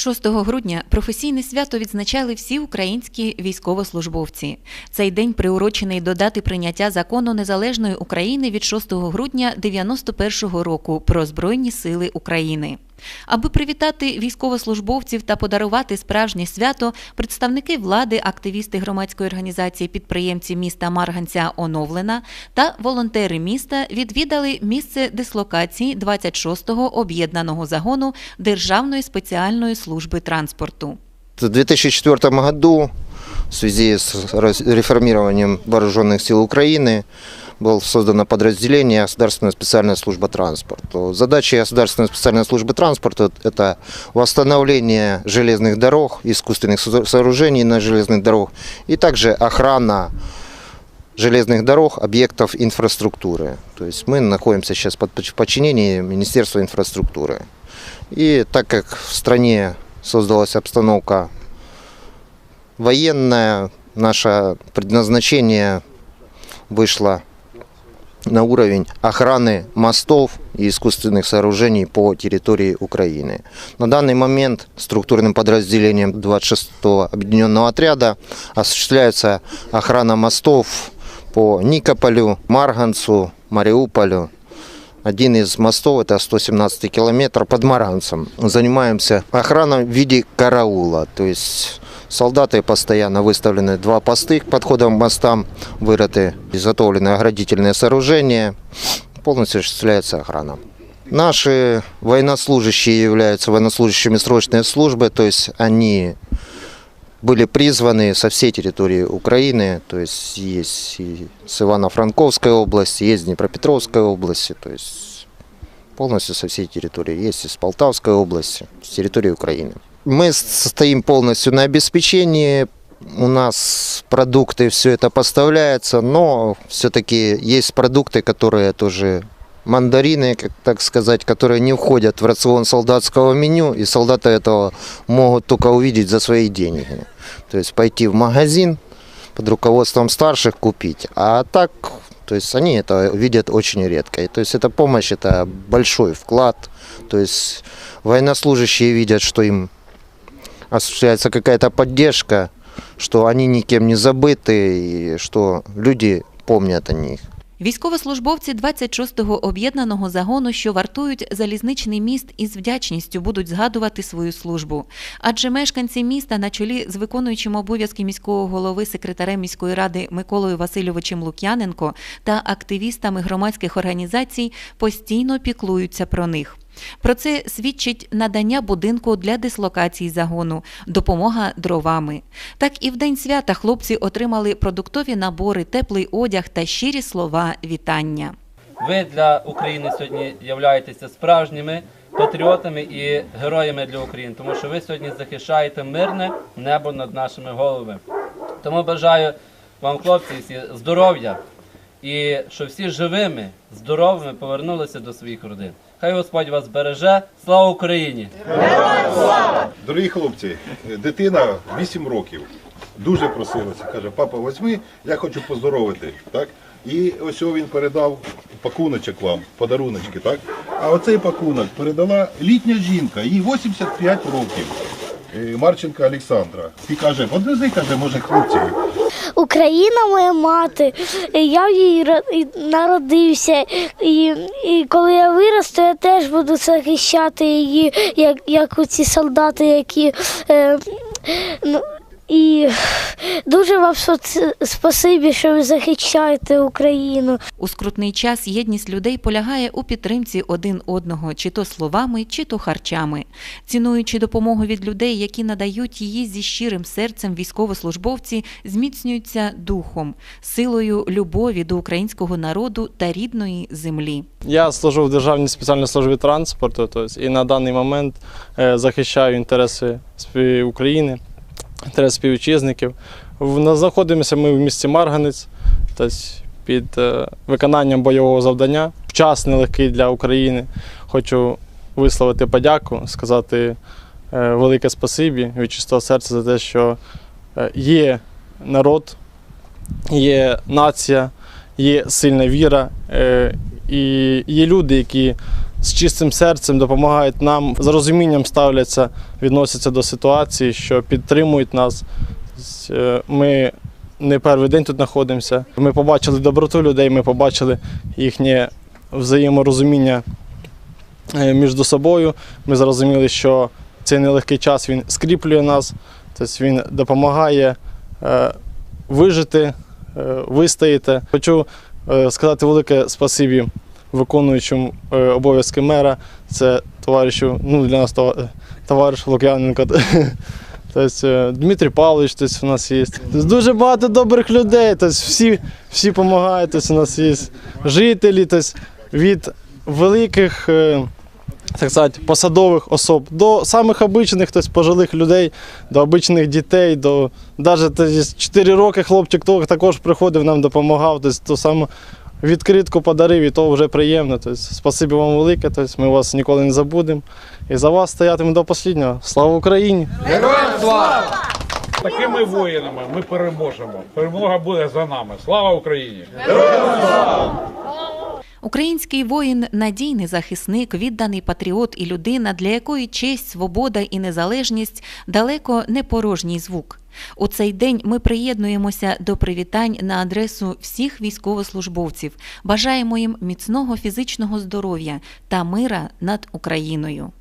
6 грудня професійне свято відзначали всі українські військовослужбовці. Цей день приурочений до дати прийняття закону незалежної України від 6 грудня 91-го року про Збройні Сили України. Аби привітати військовослужбовців та подарувати справжнє свято, представники влади, активісти громадської організації підприємці міста Марганця Оновлена та волонтери міста відвідали місце дислокації 26-го об'єднаного загону Державної спеціальної служби транспорту. В 2004 году в связи с реформированием вооруженных сил Украины было создано подразделение Государственная специальная служба транспорта. Задача Государственной специальной службы транспорта – это восстановление железных дорог, искусственных со- сооружений на железных дорогах и также охрана железных дорог, объектов инфраструктуры. То есть мы находимся сейчас под подч- подчинении Министерства инфраструктуры. И так как в стране создалась обстановка военная, наше предназначение вышло на уровень охраны мостов и искусственных сооружений по территории Украины. На данный момент структурным подразделением 26-го объединенного отряда осуществляется охрана мостов по Никополю, Марганцу, Мариуполю, один из мостов, это 117 километр под Маранцем. Занимаемся охраной в виде караула. То есть солдаты постоянно выставлены два посты к подходам к мостам, вырыты, изготовлены оградительные сооружения. Полностью осуществляется охрана. Наши военнослужащие являются военнослужащими срочной службы, то есть они были призваны со всей территории Украины, то есть есть и с Ивано-Франковской области, есть с Днепропетровской области, то есть полностью со всей территории, есть из Полтавской области, с территории Украины. Мы состоим полностью на обеспечении, у нас продукты, все это поставляется, но все-таки есть продукты, которые тоже мандарины, как так сказать, которые не входят в рацион солдатского меню, и солдаты этого могут только увидеть за свои деньги. То есть пойти в магазин под руководством старших купить, а так, то есть они это видят очень редко. И то есть эта помощь, это большой вклад, то есть военнослужащие видят, что им осуществляется какая-то поддержка, что они никем не забыты, и что люди помнят о них. Військовослужбовці 26-го об'єднаного загону, що вартують залізничний міст, із вдячністю будуть згадувати свою службу. Адже мешканці міста на чолі з виконуючим обов'язки міського голови секретарем міської ради Миколою Васильовичем Лук'яненко та активістами громадських організацій постійно піклуються про них. Про це свідчить надання будинку для дислокації загону, допомога дровами. Так і в день свята хлопці отримали продуктові набори, теплий одяг та щирі слова вітання. Ви для України сьогодні являєтеся справжніми патріотами і героями для України, тому що ви сьогодні захищаєте мирне небо над нашими головами. Тому бажаю вам, хлопці, здоров'я і щоб всі живими, здоровими повернулися до своїх родин. Хай Господь вас береже. Слава Україні! Дорогі хлопці, дитина 8 років. Дуже просилася. Каже, папа, возьми, я хочу поздоровити. Так? І ось він передав пакуночок вам, подаруночки, так? А оцей пакунок передала літня жінка, їй 85 років. е, Марченка Олександра. І каже, одвези, каже, може, хлопців. Україна моя мати. Я в її ро- народився. І, і коли я виросту, я теж буду захищати її, як, як оці солдати, які. Е, ну, і дуже вам спасибі, що ви захищаєте Україну. У скрутний час єдність людей полягає у підтримці один одного, чи то словами, чи то харчами. Цінуючи допомогу від людей, які надають її зі щирим серцем, військовослужбовці зміцнюються духом, силою любові до українського народу та рідної землі. Я служу в Державній спеціальній службі транспорту, тобто, і на даний момент е, захищаю інтереси України, інтереси співвітчизників. Знаходимося ми в місті Марганець, тобто, під е, виконанням бойового завдання. Час нелегкий для України. Хочу висловити подяку, сказати е, велике спасибі від чистого серця за те, що е, є народ, є нація, є сильна віра, і є люди, які з чистим серцем допомагають нам, з розумінням ставляться, відносяться до ситуації, що підтримують нас. Е, Ми не перший день тут знаходимося. Ми побачили доброту людей, ми побачили їхнє взаєморозуміння е, між собою. Ми зрозуміли, що цей нелегкий час він скріплює нас, тобто він допомагає е, вижити, вистояти. Хочу сказати велике спасибі виконуючому е, обов'язки мера. Це товаришу, ну для нас товариш Лук'яненко. Тобто, е, Дмитрій Павлович тобто, у нас є. Тобто, дуже багато добрих людей. Тобто, всі, всі допомагають. Тобто, у нас є жителі тобто, від великих. е, Так сказати, посадових особ до самих обичних, тобто пожилих людей, до обичних дітей, до навіть 4 роки хлопчик також приходив, нам допомагав. Тобто, то саме відкритку подарив, і то вже приємно. Тобто, спасибі вам велике. Тобто, ми вас ніколи не забудемо. І за вас стоятимемо до останнього. Слава Україні! Героям слава! Такими воїнами ми переможемо. Перемога буде за нами. Слава Україні! Український воїн надійний захисник, відданий патріот і людина, для якої честь, свобода і незалежність далеко не порожній звук. У цей день ми приєднуємося до привітань на адресу всіх військовослужбовців. Бажаємо їм міцного фізичного здоров'я та мира над Україною.